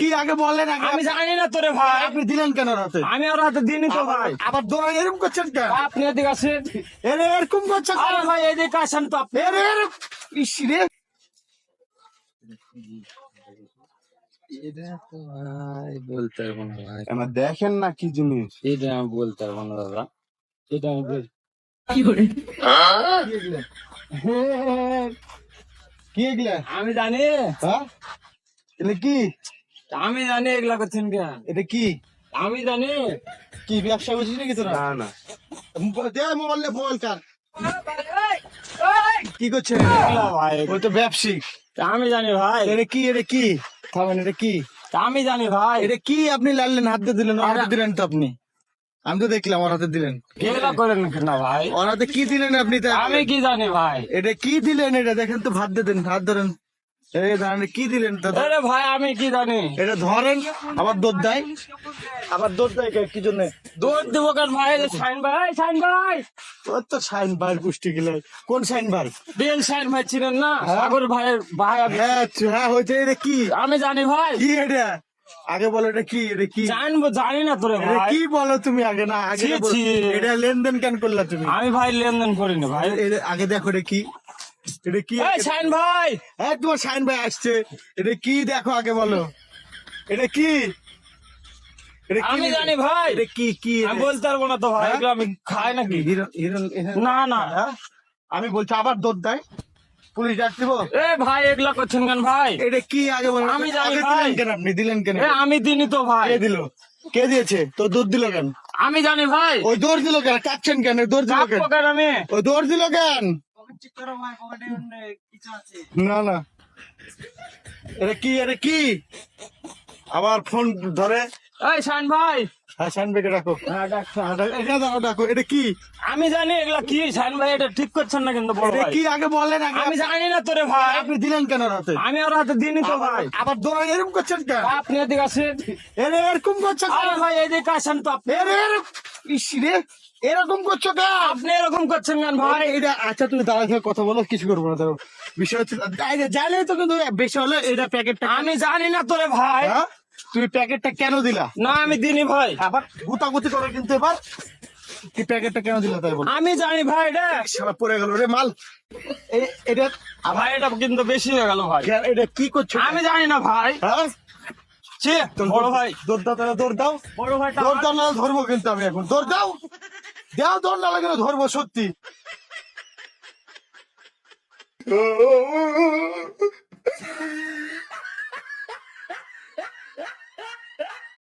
কি আগে বলেন আগে? আমি জানি না তোরে ভাই। আপনি দিলেন কেন রাতে? আমি আর হাতে দিনই তো ভাই। আবার এরকম করছেন কেন? আপনি এদিকে আসেন। এরে এরকম করছেন? আরে ভাই এদিকে আসেন তো আপনি। এরে ইস রে। এটা তো ভাই বলতে পারব না ভাই। আমার দেখেন না কি জিনিস? এটা আমি বলতে পারব না দাদা। এটা আমি বল কি এগুলা? আমি জানি। হ্যাঁ? কি? আমি জানি এগুলা করছেন কেন? এটা কি? আমি জানি কি ব্যবসা করছিস নাকি তোরা? না না। দে মোবাইল মোবাইল কার। কি করছে? ভাই ওই তো ব্যবসায়িক। আমি জানি ভাই। এটা কি এটা কি? খাবেন এটা কি? আমি জানি ভাই। এটা কি আপনি লাললেন হাত দিয়ে দিলেন হাতে দিলেন তো আপনি? আমি তো দেখলাম ওর হাতে দিলেন। করেন না ভাই। ওর হাতে কি দিলেন আপনি তা? আমি কি জানি ভাই। এটা কি দিলেন এটা? দেখেন তো ভাত দিয়ে দেন হাত ধরেন। কি দিলেন আরে ভাই আমি কি জানি? এটা ধরেন আবার দুধ দেয়। আবার দুধ দেয় কে- জন্য? দুধ দিব কেন ভাই? শাইন ভাই শাইন ভাই। ওর তো সাইন বার পুষ্টি গেলে। কোন সাইন বার বিএন শাইন ভাই ছিলেন না? হ্যাঁ। সাগর ভাইয়ের ভাই আমি- হ্যাঁ হ্যাঁ এটা কি? আমি জানি ভাই। কি এটা? আগে বলো এটা কি? এটা কি? জানব জানি না তোরে ভাই। কি বলো তুমি আগে না? আগে বলো। এটা লেনদেন কেন করলা তুমি? আমি ভাই লেনদেন করিনি ভাই। আগে দেখো এটা কি? এটা কি শাইন ভাই! হ্যাঁ তোমার শাইন ভাই আসছে। এটা কি দেখো আগে বলো। এটা কি? আমি জানি ভাই। এটা কি কি আমি বলতে পারব না তো ভাই? আমি খাই নাকি? হিরো হিরো না না? আমি বলছি আবার দৌড় দেয়। পুলিশ ডাক এ ভাই এগুলা করছেন কেন ভাই? এটা কি আগে বলো? আমি জানি ভাই। কেন আপনি? দিলেন কেন? আমি দিনই তো ভাই। কে দিল? কে দিয়েছে? তো দৌড় দিল কেন? আমি জানি ভাই। ওই দৌড় দিল কেন? কাটছেন কেন? দৌড় দিল কেন? কেন আমি? ওই দৌড় দিল কেন? না না। এটা কি এটা কি? আবার ফোন ধরে। এই ভাই। হ্যাঁ শাইন ভাইকে ডাকো। হ্যাঁ, ডাক- এটা ডাকো ডাকো এটা কি? আমি জানি এগুলা কি ভাই এটা ঠিক করছেন না কিন্তু বড় ভাই। কি আগে বলেন আগে আমি জানি না তোরে ভাই। আপনি দিলেন কেন রাতে? আমি আর হাতে দিনই তো ভাই। আবার দৌড় এরকম করছেন কেন? আপনি এদিকে আসেন। এরে এরকম করছেন আরে ভাই এদিকে আসেন তো আপনি। এরে ইস রে। এরকম করছ কেন? আপনি এরকম করছেন কেন ভাই? এটা আচ্ছা তুমি দাঁড়া থেকে কথা বলো কিছু করব না ধরো বিষয় হচ্ছে জানলে তো কিন্তু বেশি হলে এটা প্যাকেটটা আমি জানি না তোরে ভাই। হ্যাঁ? তুমি প্যাকেটটা কেন দিলা? না আমি দিনই ভাই। আবার গুতাগুতি করে কিন্তু এবার কি প্যাকেটটা কেন দিলা তাই বল। আমি জানি ভাই এটা শালা পড়ে গেল রে মাল। এটা ভাই এটা কিন্তু বেশি হয়ে গেল ভাই। এটা কি করছ আমি জানি না ভাই। হ্যাঁ? বড় ভাই। দৌড় দাও তাহলে দৌড় দাও। বড় ভাই দৌড় দাও না ধরবো কিন্তু আমি এখন। দৌড় দাও। দাও দর না লাগে ধরবো সত্যি